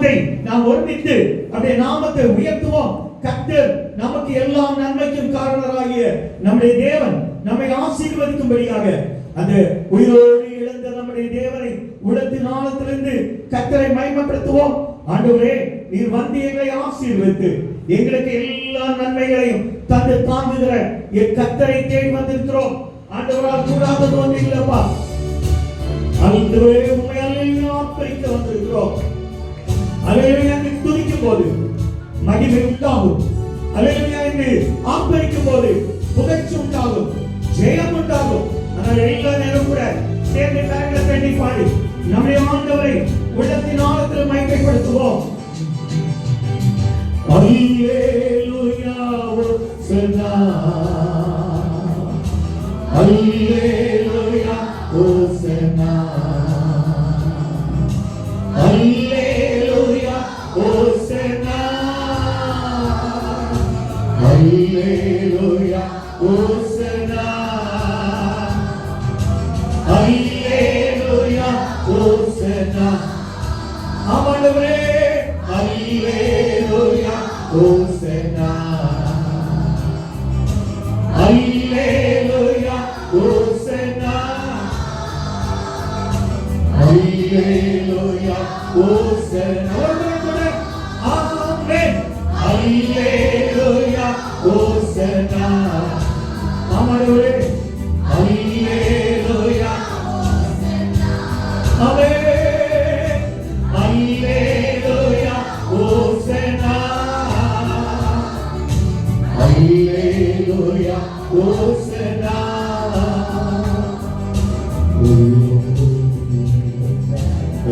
வார்த்தை நாம் ஒருமித்து அப்படியே நாமத்தை உயர்த்துவோம். கத்தர் நமக்கு எல்லாம் நன்மைக்கும் காரணராகிய நம்முடைய தேவன் நம்மை ஆசீர்வதிக்கும்படியாக அந்த உயிரோடு இழந்த நம்முடைய தேவனை உலத்து நாளத்திலிருந்து கத்தரை மயமப்படுத்துவோம் ஆண்டவரே நீர் வந்து எங்களை ஆசீர்வதித்து எங்களுக்கு எல்லா நன்மைகளையும் தந்து தாங்குகிற என் கத்தரை தேடி வந்திருக்கிறோம். ஆண்டவரால் கூடாதது ஒன்று இல்லப்பா. ஆண்டவரே உண்மை அல்லையா ஆர்ப்பரிக்க வந்திருக்கிறோம். அலையிலையா என்று துதிக்கும் போது மகிமை உண்டாகும். அலையிலையா என்று ஆர்ப்பரிக்கும் போது புகழ்ச்சி உண்டாகும். ஜெயம் உண்டாகும். ஆனால் எல்லா நேரம் கூட சேர்ந்து கரங்களை தட்டி பாடி நம்முடைய ஆண்டவரை உள்ளத்தின் ஆழத்தில் மகிமைப்படுத்துவோம். அல்லேலூயா ஓசனா com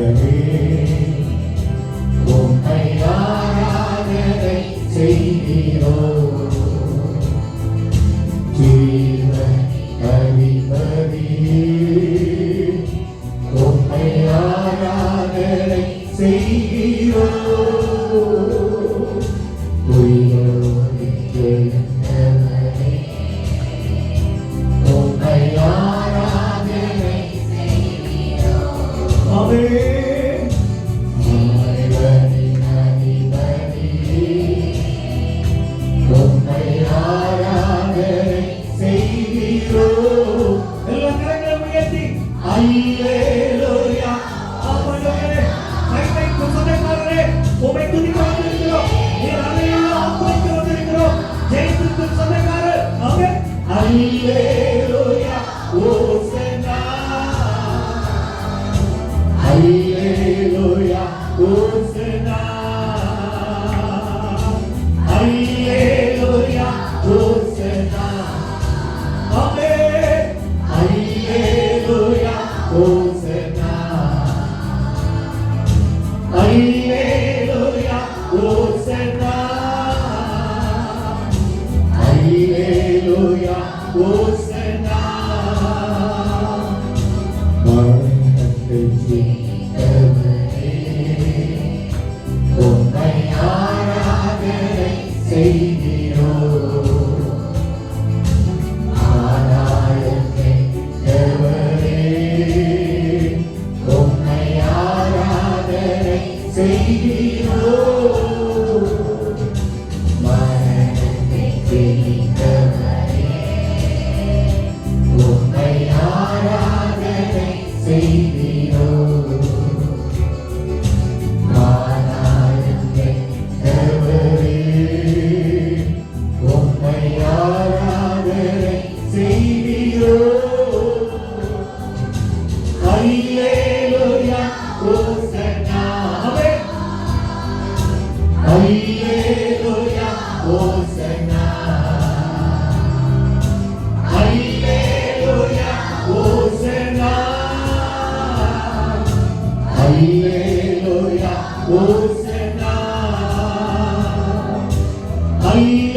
உம்மை Hallelujah. Bye.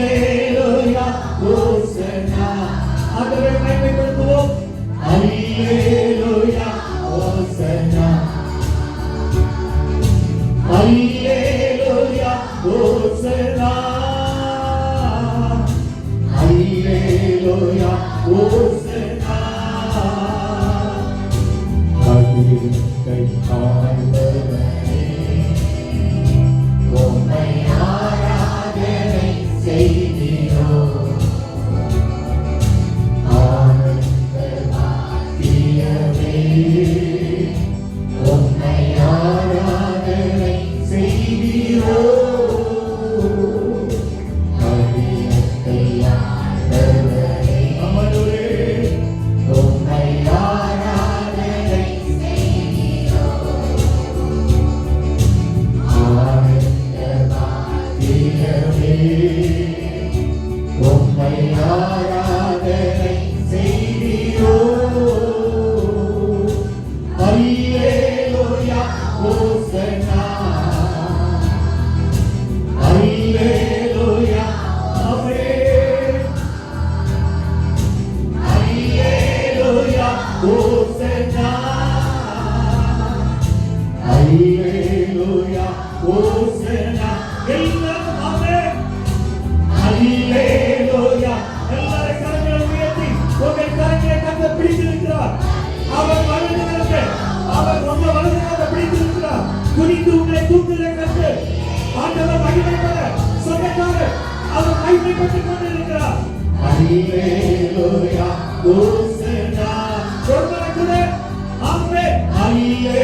Maria.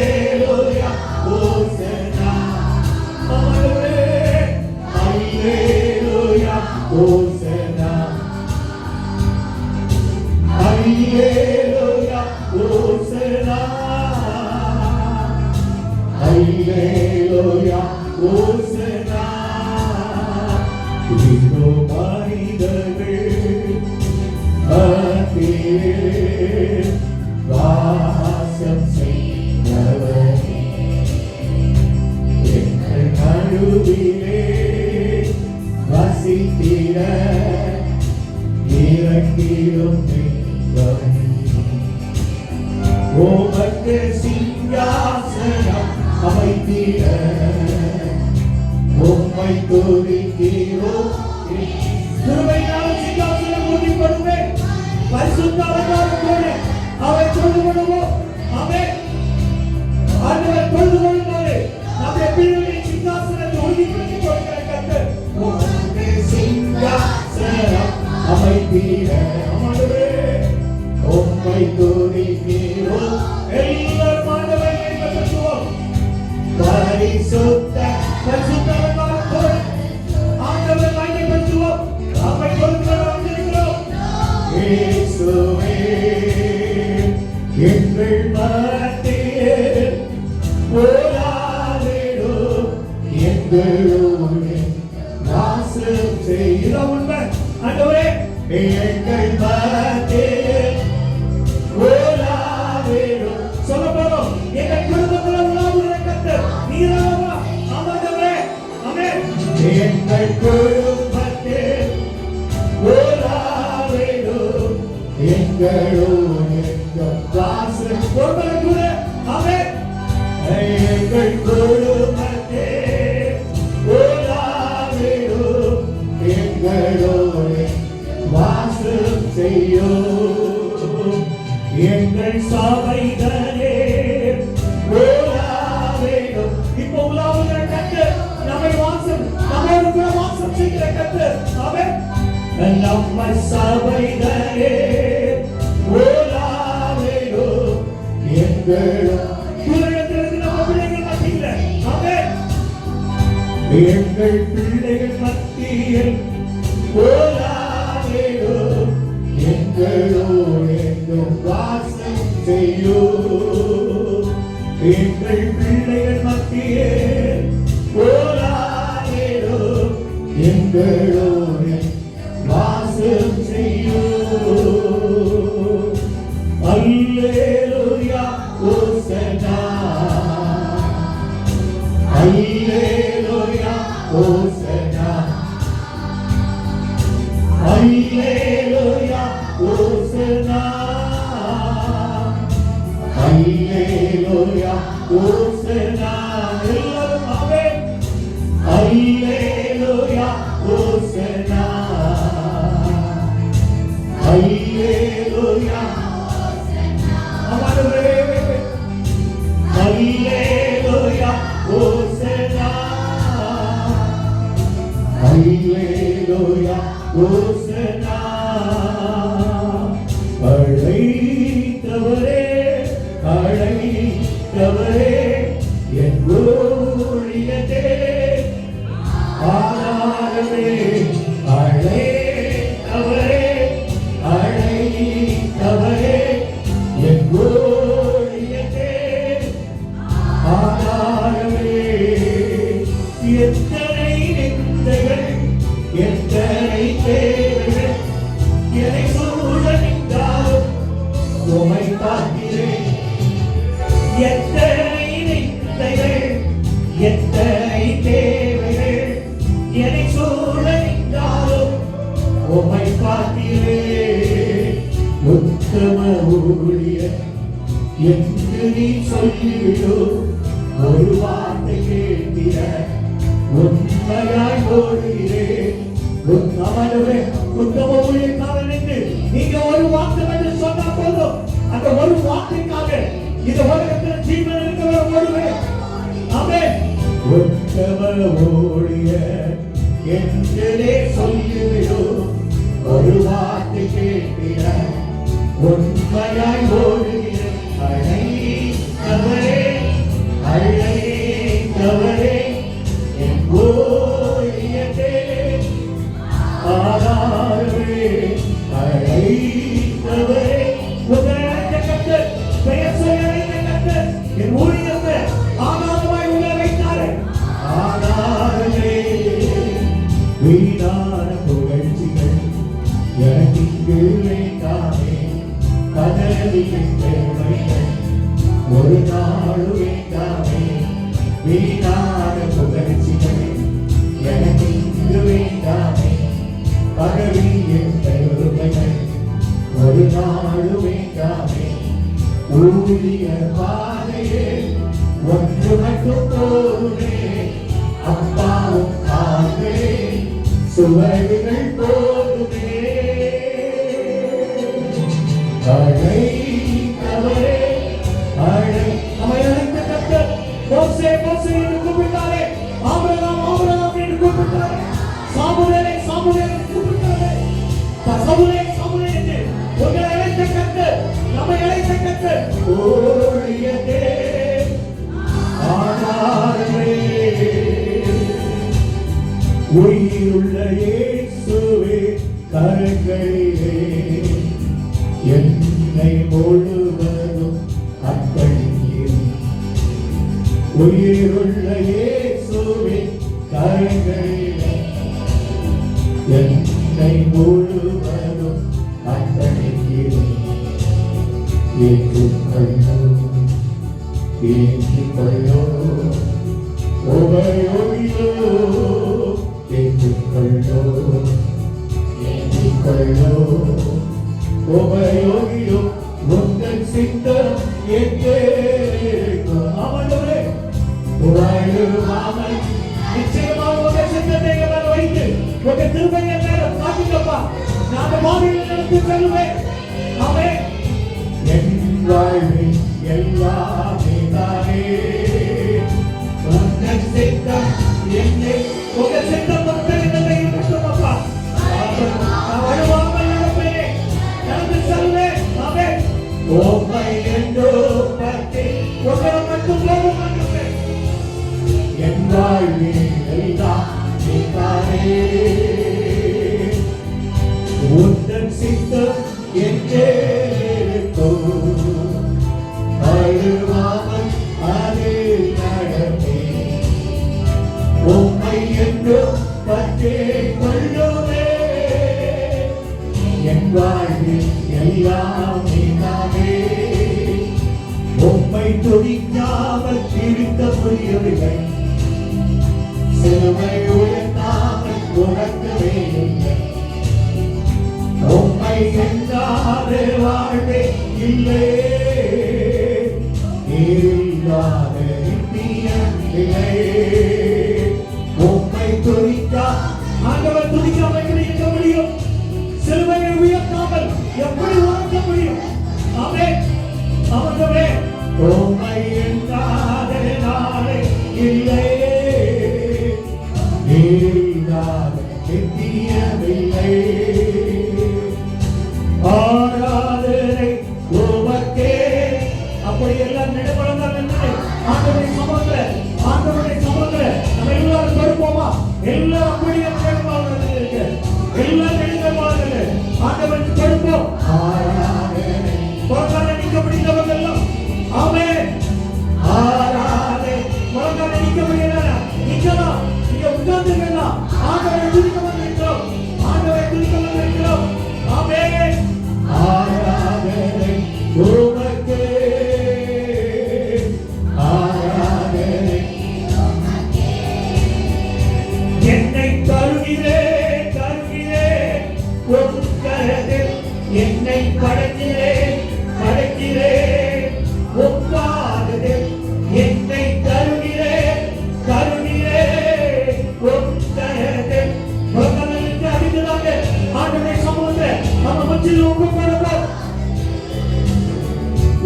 உமக்கு சிங்காசனம் அமைத்திட உம்மை துதிக்கிறோம் கிருபையினால் சிங்காசனம் உறுதிப்படுமே பரிசுத்த அவதாரத்தோடு அவை தொழுது கொள்வோம் ஆமென் ஆண்டவர் தொழுது நம்முடைய பிள்ளைகளின் அமைத்தீர ஆண்டவரே உம்மை துதிக்கிறோம் எல்லாரும் ஆண்டவரை கைப்பற்றுவோம் பரிசுத்த பரிசுத்த அவதாரத்தோடு ஆண்டவரை மையப்படுத்துவோம் நம்மை கொடுக்கிறோம் வந்திருக்கிறோம் இயேசுவே எங்கள் மத்தியில் போராடிடும் எங்களோடு எங்களோடு கூட ஆமென். எங்கள் குடும்பத்தே எங்களோடு வாசம் செய்யும். எங்கள் சபைகளே இப்போ உலாவுகிற கத்து நம்மை வாசம் நம்மோடு கூட வாசம் செய்கிற கத்து அவன் நம்ம சபைகளே எங்கள் பிள்ளைகள் மத்தியில் போராடிடும் எங்களோடு எங்கும் வாசம் செய்யும் எங்கள் பிள்ளைகள் மத்தியில் போராடிடும் எங்களோடு Alleluia, ஒரு வார்த்தை கேட்கிற உண்மையாய் ஓடுகிறேன் அமர்வே உத்தம ஊழியக்காரன் என்று நீங்க ஒரு வார்த்தை என்று சொன்னா போதும். அந்த ஒரு வார்த்தைக்காக இந்த உலகத்தில் ஜீவன் இருக்கிற ஒருவே அமே உத்தம ஓடிய என்றே சொல்லிவிடும் ஒரு வார்த்தை கேட்கிற உண்மையாய் ஓடுகிறேன் ভাই புதிய பாதையே ஒன்று மட்டும் போனே அப்பாவும் ஆகவே சுவடிகள் போதுமே அழை கவரே அழை அவையழைத்த கத்த மோசே மோசே உயிருள்ள இயேசுவே கரங்களிலே என்னை முழுவதும் அர்ப்பணிக்கிறேன் உயிருள்ள இயேசுவே கரங்களிலே என்னை முழுவதும் அர்ப்பணிக்கிறேன் என்று ఒక திருமையல்லாத பாதுகாப்பா நாம மாதிரி திருமையே அவன் எப்படி உணர்த்த முடியும் அவே அவர்களே உண்மை என்றாதே நாளே இல்லை எத்தியவில்லை ஆராதனை உமக்கே. அப்படியெல்லாம் நிலவரம்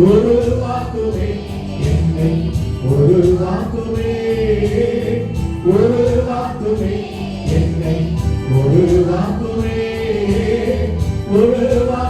ஒரு வாக்குமே என்னை ஒரு வாக்குமே. ஒரு வாக்குமே என்னை ஒரு வாக்குமே. ஒரு வாக்கு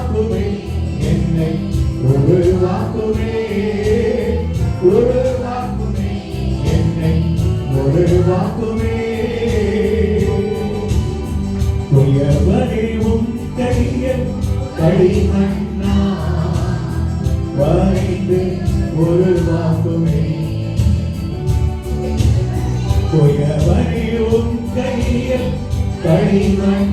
Mary, my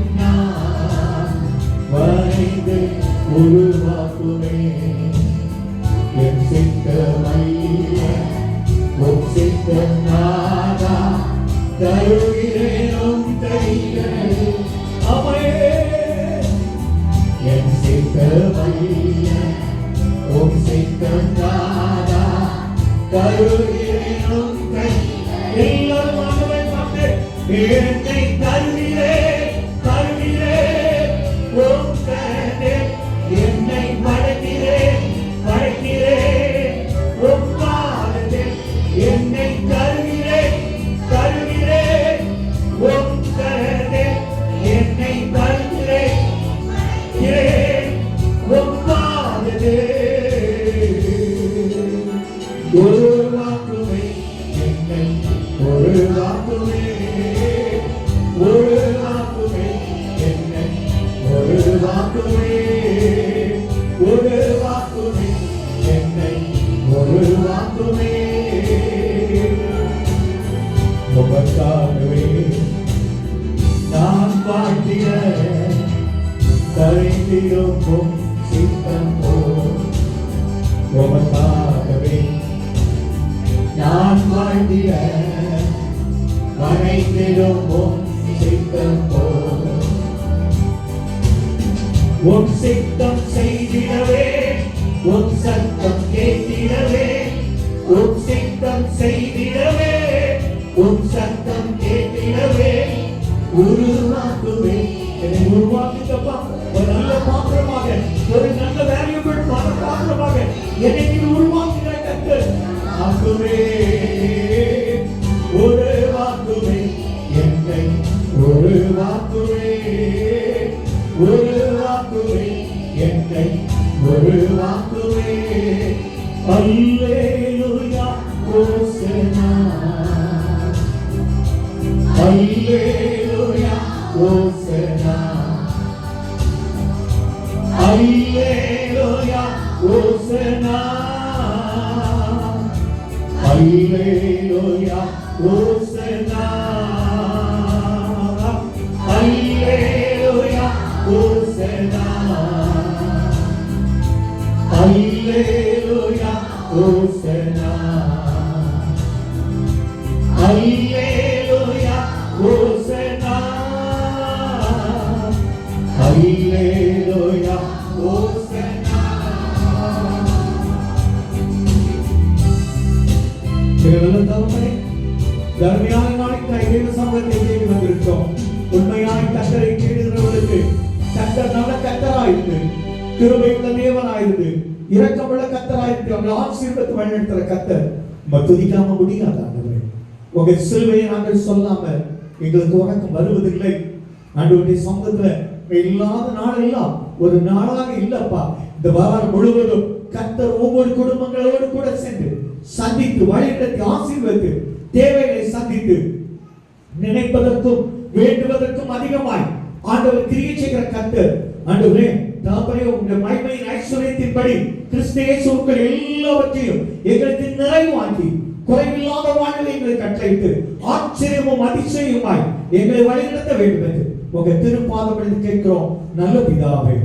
நான் வாழ்த்திட சித்தம் போல். உமக்காகவே நான் வாழ்ந்திட. வரைந்திருக்கும் சித்தம் போல். உன் சித்தம் செய்திடவே. உன் சத்தம் கேட்டிடவே. உன் சித்தம் செய்திடவே. உன் சத்தம் கேட்டிடவே. உருவாக்குவே என்னை உருவாக்குங்கப்பா ஒரு நல்ல பாத்திரமாக ஒரு நல்ல வேல்யூபிள் பாத்திரமாக என்னை நீ உருவாக்குகிற கத்து ஆக்குவே amor. உங்க சிலுவையை நாங்கள் சொல்லாம எங்களுக்கு உறக்கம் வருவதில்லை. ஆண்டவருடைய சொந்தத்துல இல்லாத நாள் எல்லாம் ஒரு நாளாக இல்லப்பா. இந்த வாரம் முழுவதும் கத்தர் ஒவ்வொரு குடும்பங்களோடு கூட சென்று சந்தித்து வழிநடத்தி ஆசீர்வதித்து தேவைகளை சந்தித்து நினைப்பதற்கும் வேண்டுவதற்கும் அதிகமாய் ஆண்டவர் கிரியை செய்கிற கத்தர் ஆண்டவரே தாப்பரே உங்களுடைய மகிமையின் ஐஸ்வர்யத்தின்படி கிறிஸ்து இயேசுக்கள் எல்லாவற்றையும் எங்களுக்கு நிறைவாக்கி குறைவில்லாத வாழ்வை எங்களுக்கு கட்டளையிட்டு ஆச்சரியமும் அதிசயமாய் எங்களை வழிநடத்த வேண்டும் என்று உங்க திருப்பாதம் கேட்கிறோம். நல்ல பிதாவே